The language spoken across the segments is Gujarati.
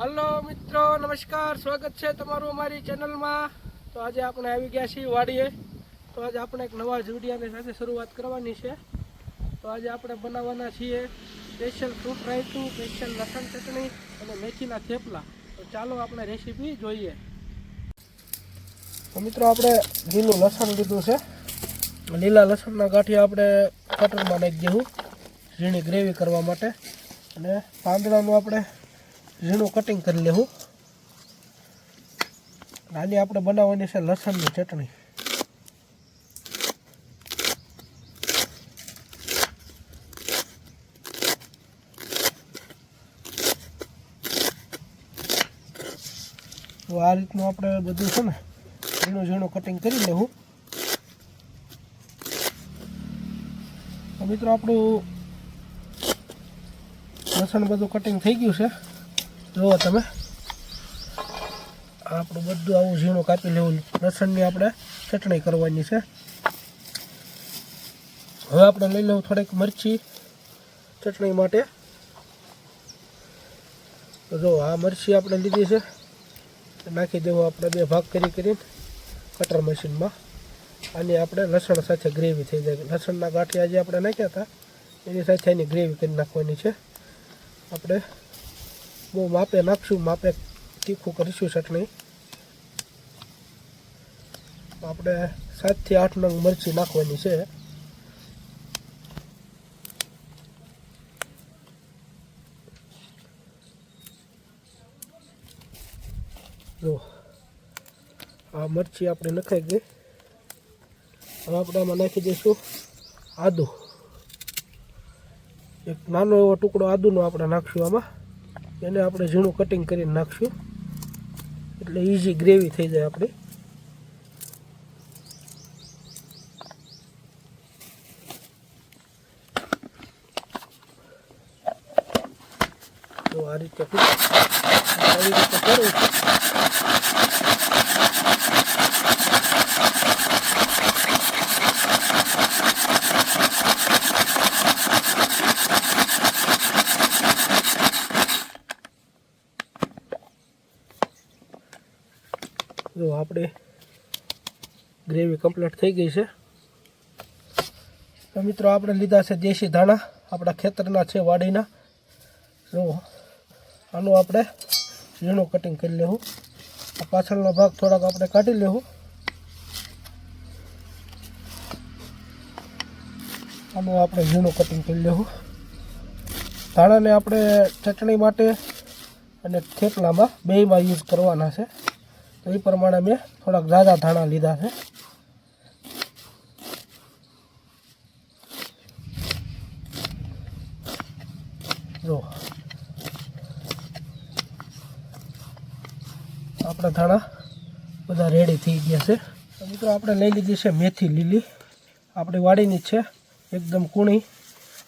હલો મિત્રો, નમસ્કાર. સ્વાગત છે તમારું અમારી ચેનલમાં. તો આજે આપણે આવી ગયા છીએ વાડીએ. તો આજે આપણે એક નવા જુડિયાની સાથે શરૂઆત કરવાની છે. તો આજે આપણે બનાવવાના છીએ સ્પેશિયલ ફ્રૂટ રાયતું, સ્પેશિયલ લસણ ચટણી અને મેથીના થેપલા. તો ચાલો આપણે રેસીપી જોઈએ. તો મિત્રો, આપણે લીલું લસણ લીધું છે. લીલા લસણના ગાંઠિયા આપણે કટરમાં નાખી દેવું. ઝીણી ગ્રેવી કરવા માટે. અને પાંદડાનું આપણે ઝીણું કટિંગ કરી લેવું આજે આપણે બનાવવાની છે લસણની ચટણી. તો આ રીતનું આપણે બધું છે ને ઝીણું ઝીણું કટિંગ કરી લેવું મિત્રો આપણું લસણ બધું કટિંગ થઈ ગયું છે. જુઓ તમે? આપણું બધું આવું ઝીણું કાપી લેવું. લસણની આપણે ચટણી કરવાની છે. હવે આપણે લઈ લેવું થોડીક મરચી ચટણી માટે. જો, આ મરચી આપણે લીધી છે. નાખી દેવું આપણે બે ભાગ કરી કરીને કટર મશીનમાં. આની આપણે લસણ સાથે ગ્રેવી થઈ જાય. લસણના ગાંઠિયા જે આપણે નાખ્યા હતા, એની સાથે એની ગ્રેવી કરી નાખવાની છે. આપણે બહુ માપે નાખશું, માપે તીખું કરીશું ચટણી. આપણે સાતથી આઠ નંગ મરચી નાખવાની છે. જો, આ મરચી આપણે નખાઈ ગઈ. હવે આપણે આમાં નાખી દઈશું આદુ. એક નાનો એવો ટુકડો આદુનો આપણે નાખશું આમાં. એને આપણે ઝીણું કટિંગ કરીને નાખશું. એટલે ઇઝી ગ્રેવી થઈ જાય આપણી. તો આ રીતે આવી રીતે કરવું જો આપણે ગ્રેવી કમ્પ્લીટ થઈ ગઈ છે. તો મિત્રો, આપણે લીધા છે દેશી ધાણા. આપણા ખેતરના છે વાડીના. જો, આનું આપણે ઝીણું કટિંગ કરી લેવું. આ પાછળનો ભાગ થોડાક આપણે કાઢી લેવું. આનું આપણે ઝીણું કટિંગ કરી લેવું. ધાણાને આપણે ચટણી માટે અને થેપલામાં બેયમાં યુઝ કરવાના છે. તો એ પ્રમાણે મેં થોડાક ઝાઝા ધાણા લીધા છે જો આપણા ધાણા બધા રેડી થઈ ગયા છે. મિત્રો, આપણે લઈ લીધી છે મેથી લીલી. આપણી વાડીની છે, એકદમ કૂણી.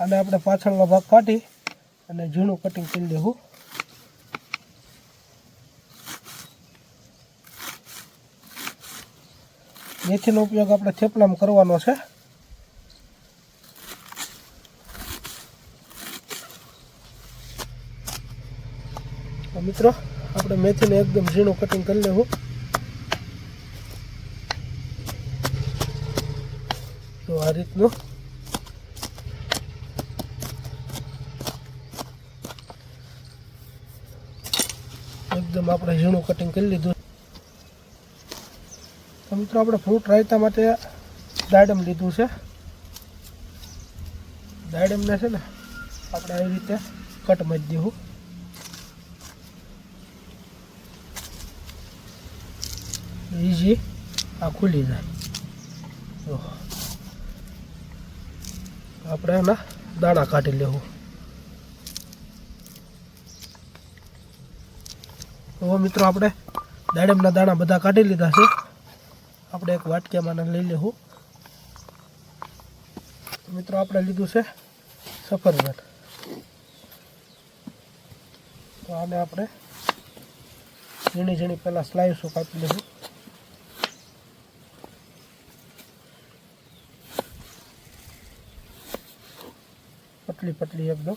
અને આપણે પાછળનો ભાગ કાઢી અને ઝીણું કટિંગ કરી દેવું. મેથીનો ઉપયોગ આપણે થેપલામાં કરવાનો છે. મિત્રો આપણે મેથીને એકદમ ઝીણું કટિંગ કરી લેવું. તો આ રીતનું. એકદમ આપણે ઝીણું કટિંગ કરી લીધું. તો મિત્રો આપણે ફ્રૂટ રાયતા માટે દાડમ લીધું છે. દાડમને છે ને આપણે આવી રીતે કટ મારી દેવું. ઇઝી આ ખુલી જાય જો આપણે એના દાણા કાઢી લેવું તો મિત્રો આપણે દાડમના દાણા બધા કાઢી લીધા છે આપણે એક વાટકીયામાં લઈ લેવું મિત્રો આપણે લીધું છે સફરજન તો આને આપણે ઝીણી ઝીણી પહેલાં સ્લાઇસો કાપી લેવું पतली पतली एकदम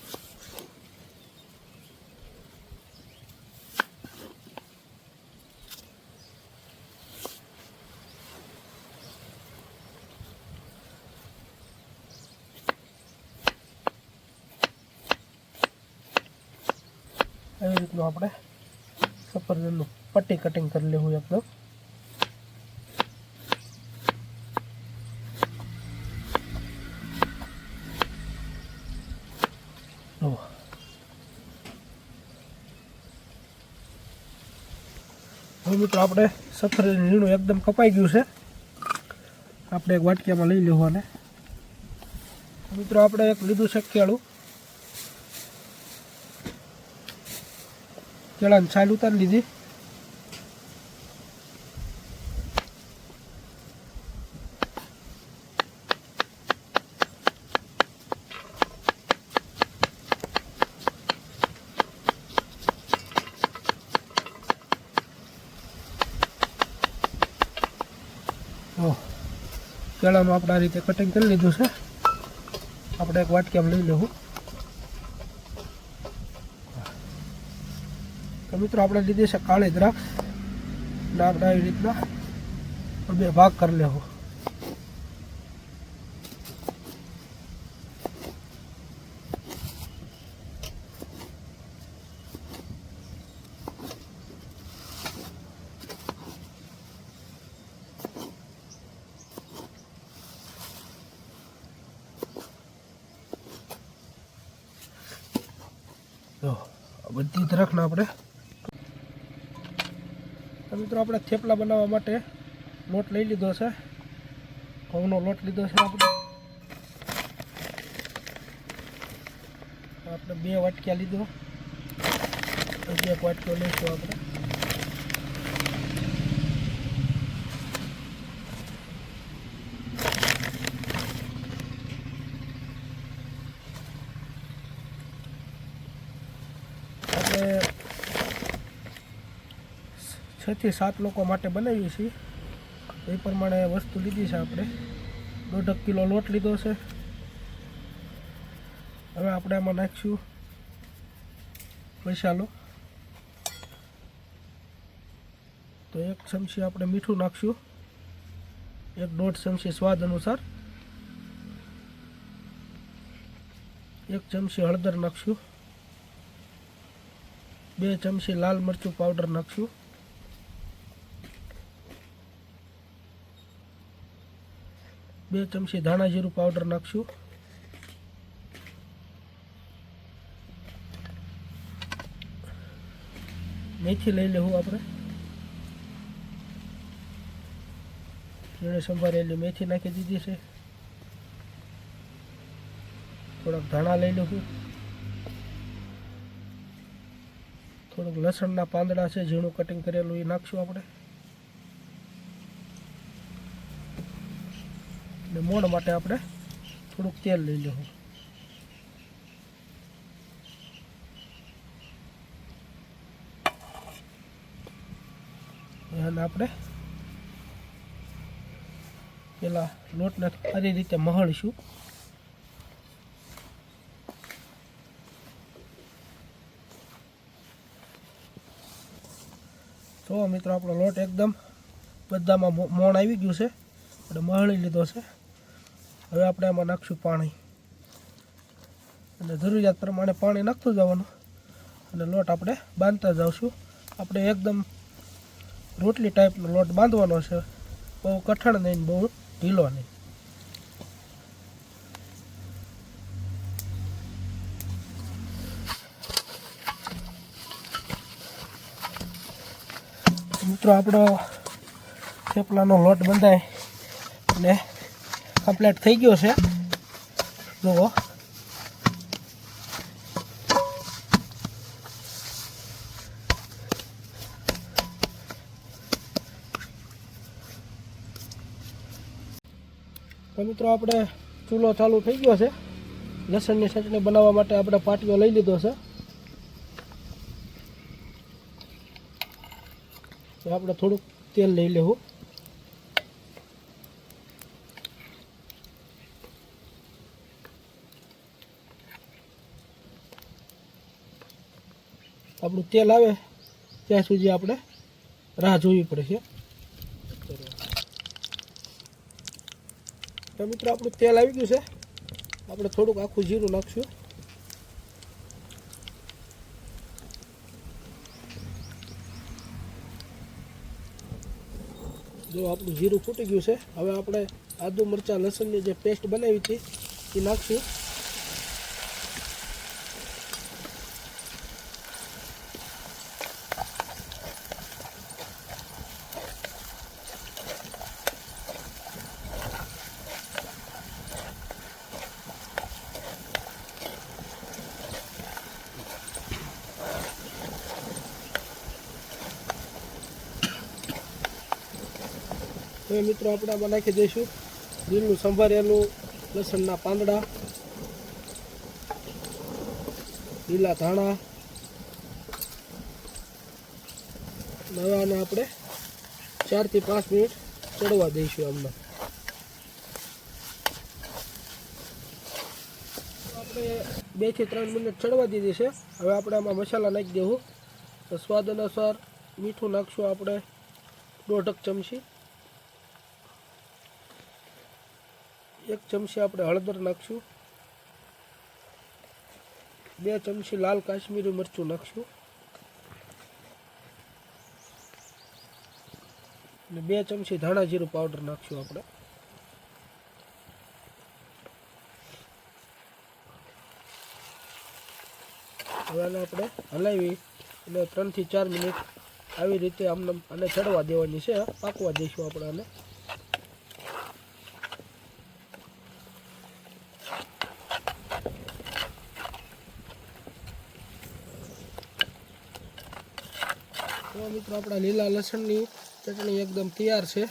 रीत आप सफ़र पट्टी कटिंग कर लेकिन હવે મિત્રો આપણે સફરજન ઝીણું એકદમ કપાઈ ગયું છે. આપણે એક વાટકીયામાં લઈ લેવું અને મિત્રો આપણે એક લીધું છે કેળું. કેળાની છાલ ઉતારી લીધી. કેળાનું આપણે આ રીતે કટિંગ કરી લીધું છે. આપણે એક વાટકીમાં લઈ લેવું. તો મિત્રો આપણે લીધી છે કાળી દ્રાક્ષ. અને આપણે આવી રીતના બે ભાગ કરી લેવું જો આ બધી દ્રાક્ષને આપણે. મિત્રો આપણે થેપલા બનાવવા માટે લોટ લઈ લીધો છે. ઘઉંનો લોટ લીધો છે આપણે. આપણે બે વાટક્યા લીધો. એક વાટક્યો લઈશું આપણે. છ થી સાત લોકો માટે બનાવીએ છીએ. એ પ્રમાણે વસ્તુ લીધી છે આપણે. દોઢક કિલો લોટ લીધો છે. હવે આપણે એમાં નાખીશું મસાલો. તો એક ચમચી આપણે મીઠું નાખશું. એક દોઢ ચમચી સ્વાદ અનુસાર. એક ચમચી હળદર નાખશું. બે ચમચી લાલ મરચું પાવડર નાખશું. બે ચમચી ધાણા જીરું પાવડર નાખશું. મેથી લઈ લેવું આપણે. ઝીણે સંભાળેલી મેથી નાખી દીધી છે. થોડાક ધાણા લઈ લઉં થોડુંક લસણના પાંદડા છે, ઝીણું કટિંગ કરેલું એ નાખશું આપણે. મોણ માટે આપણે થોડુંક તેલ લઈ લેવું અને આપણે પેલા લોટને સારી રીતે મહળીશું. તો મિત્રો, આપણો લોટ એકદમ બધામાં મોણ આવી ગયું છે. એટલે મહળી લીધો છે. હવે આપણે એમાં નાખશું પાણી. અને જરૂરિયાત પ્રમાણે પાણી નાખતું જવાનું. અને લોટ આપણે બાંધતા જાવશું. આપણે એકદમ રોટલી ટાઈપનો લોટ બાંધવાનો છે. બહુ કઠણ નહીં બહુ ઢીલો નહીં. મિત્રો, આપણો થેપલાનો લોટ બંધાય. અને કમ્પ્લીટ થઈ ગયો છે. જુઓ. મિત્રો, આપણે ચૂલો ચાલુ થઈ ગયો છે. લસણની ચટણી બનાવવા માટે આપણે પાટીઓ લઈ લીધો છે. આપણે થોડુંક તેલ લઈ લેવું. આપણું તેલ આવે ત્યાં સુધી આપણે રાહ જોવી પડે છે. તો મિત્રો, આપણું તેલ આવી ગયું છે. આપણે થોડુંક આખું જીરું નાખશું. જો આપણું જીરું ફૂટી ગયું છે, હવે આપણે આદુ મરચાં, લસણની જે પેસ્ટ બનાવી હતી, એ નાખશું. હવે મિત્રો આપણે આમાં નાખી દઈશું. લીલું સંભારેલું, લસણના પાંદડા, લીલા ધાણા અને આપણે ચારથી પાંચ મિનિટ ચડવા દઈશું આમને. આપણે બેથી ત્રણ મિનિટ ચડવા દીધી છે. હવે આપણે આમાં મસાલા નાખી દેવું. સ્વાદ અનુસાર મીઠું નાખશું આપણે. દોઢક ચમચી એક ચમચી આપણે હળદર નાખશું. બે ચમચી લાલ કાશ્મીરી મરચું નાખશું. અને બે ચમચી ધાણા જીરું પાવડર નાખશું આપણે. હવે આને આપણે હલાવી અને ત્રણથી ચાર મિનિટ આવી રીતે આમને આને ચડવા દેવાની છે પાકવા દઈશું આપણે આને. આપણા લીલા લસણની ચટણી એકદમ તૈયાર છે.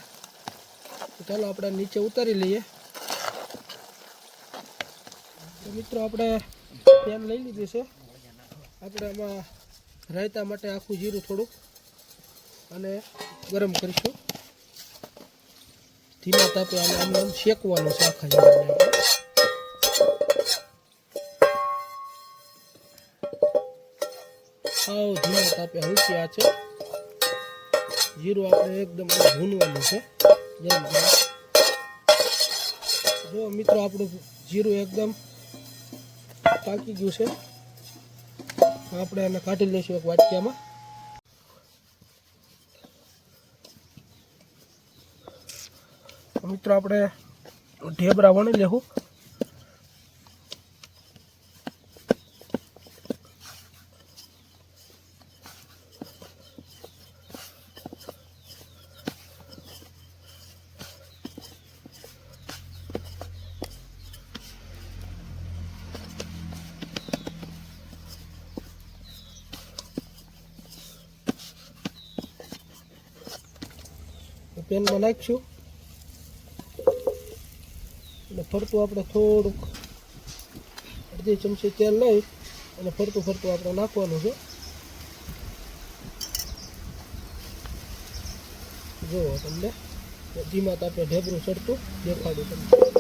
ચાલો આપણે નીચે ઉતારી લઈએ. મિત્રો આપણે પેન લઈ લીધી છે. આપણે આમાં રાયતા માટે આખું જીરું થોડુંક અને ગરમ કરીશું. ધીમા તાપે આને આમ આમ શેકવાનું છે આખા જીરાને. સાવ ધીમા તાપે હલકી આ છે જીરું આપણે એકદમ ભૂનવાનું છે. જો મિત્રો આપણું જીરું એકદમ પાકી ગયું છે. આપણે એને કાઢી લઈશું એક વાટક્યામાં. મિત્રો આપણે ઢેબરા વણી લેવું પેનમાં નાખીશું. અને ફરતું આપણે થોડુંક અડધી ચમચી તેલ લઈ અને ફરતું ફરતું આપણે નાખવાનું છે. જુઓ તમને, ધીમા તાપે ઢેબરું ચડતું દેખાડું તમને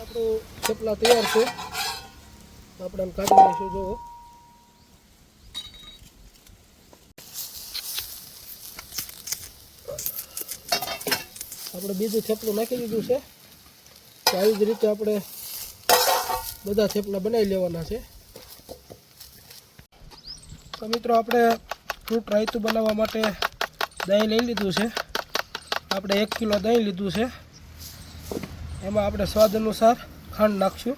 આપણું થેપલા તૈયાર છે. આપણે કાઢી લઈશું, જુઓ. આપણે બીજું થેપલું નાખી દીધું છે. આવી જ રીતે આપણે બધા થેપલા બનાવી લેવાના છે. તો મિત્રો, આપણે ફ્રૂટ રાયતું બનાવવા માટે દહીં લઈ લીધું છે. આપણે એક કિલો દહીં લીધું છે. એમાં આપણે સ્વાદ અનુસાર ખાંડ નાખશું.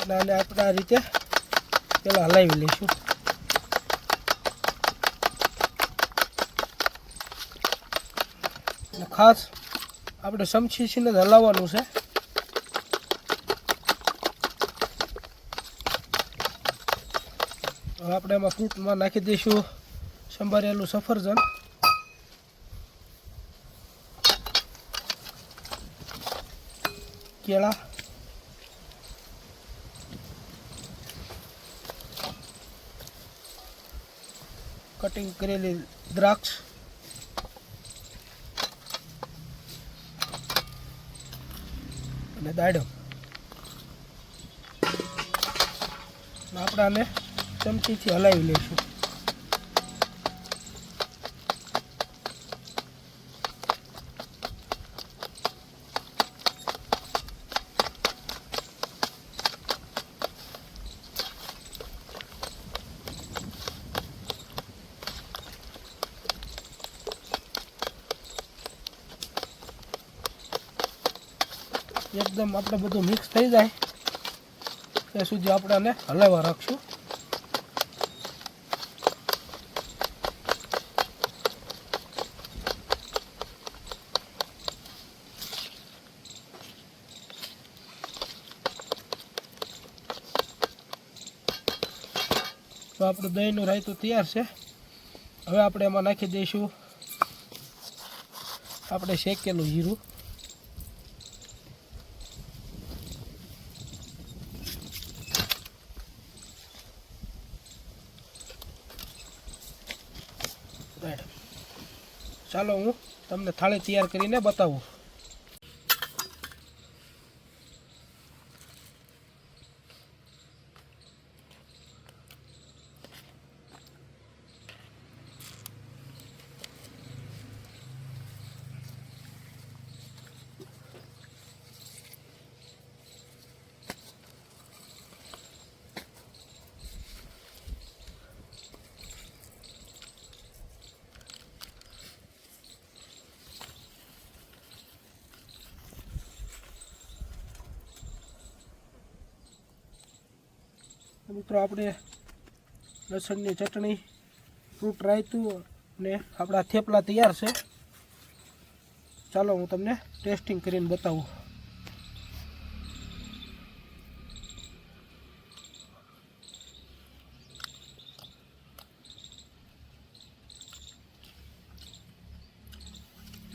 અને આને આપણે આ રીતે પહેલાં હલાવી લઈશું. ખાસ આપણે સમછીસીને જ હલાવવાનું છે. આપણે એમાં ફ્રૂટમાં નાખી દઈશું સંભારેલું સફરજન. કેળા કટિંગ કરેલી દ્રાક્ષ અને દાડમ આપણાને ચમચીથી હલાવી લઈશું. એકદમ આપણે બધું મિક્સ થઈ જાય. ત્યાં સુધી આપણે આને હલાવવા રાખશું. તો આપણું દહીંનું રાયતું તૈયાર છે. હવે આપણે એમાં નાખી દઈશું. આપણે શેકેલું જીરું. ચાલો હું તમને થાળી તૈયાર કરીને બતાવું. તો મિત્રો આપણે લસણની ચટણી ફ્રૂટ રાયતું ને આપણા થેપલા તૈયાર છે. ચાલો હું તમને ટેસ્ટિંગ કરીને બતાવું.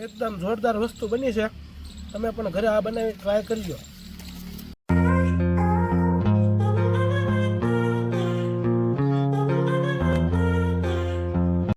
એકદમ જોરદાર વસ્તુ બની છે. તમે પણ ઘરે આ બનાવી ટ્રાય કરજો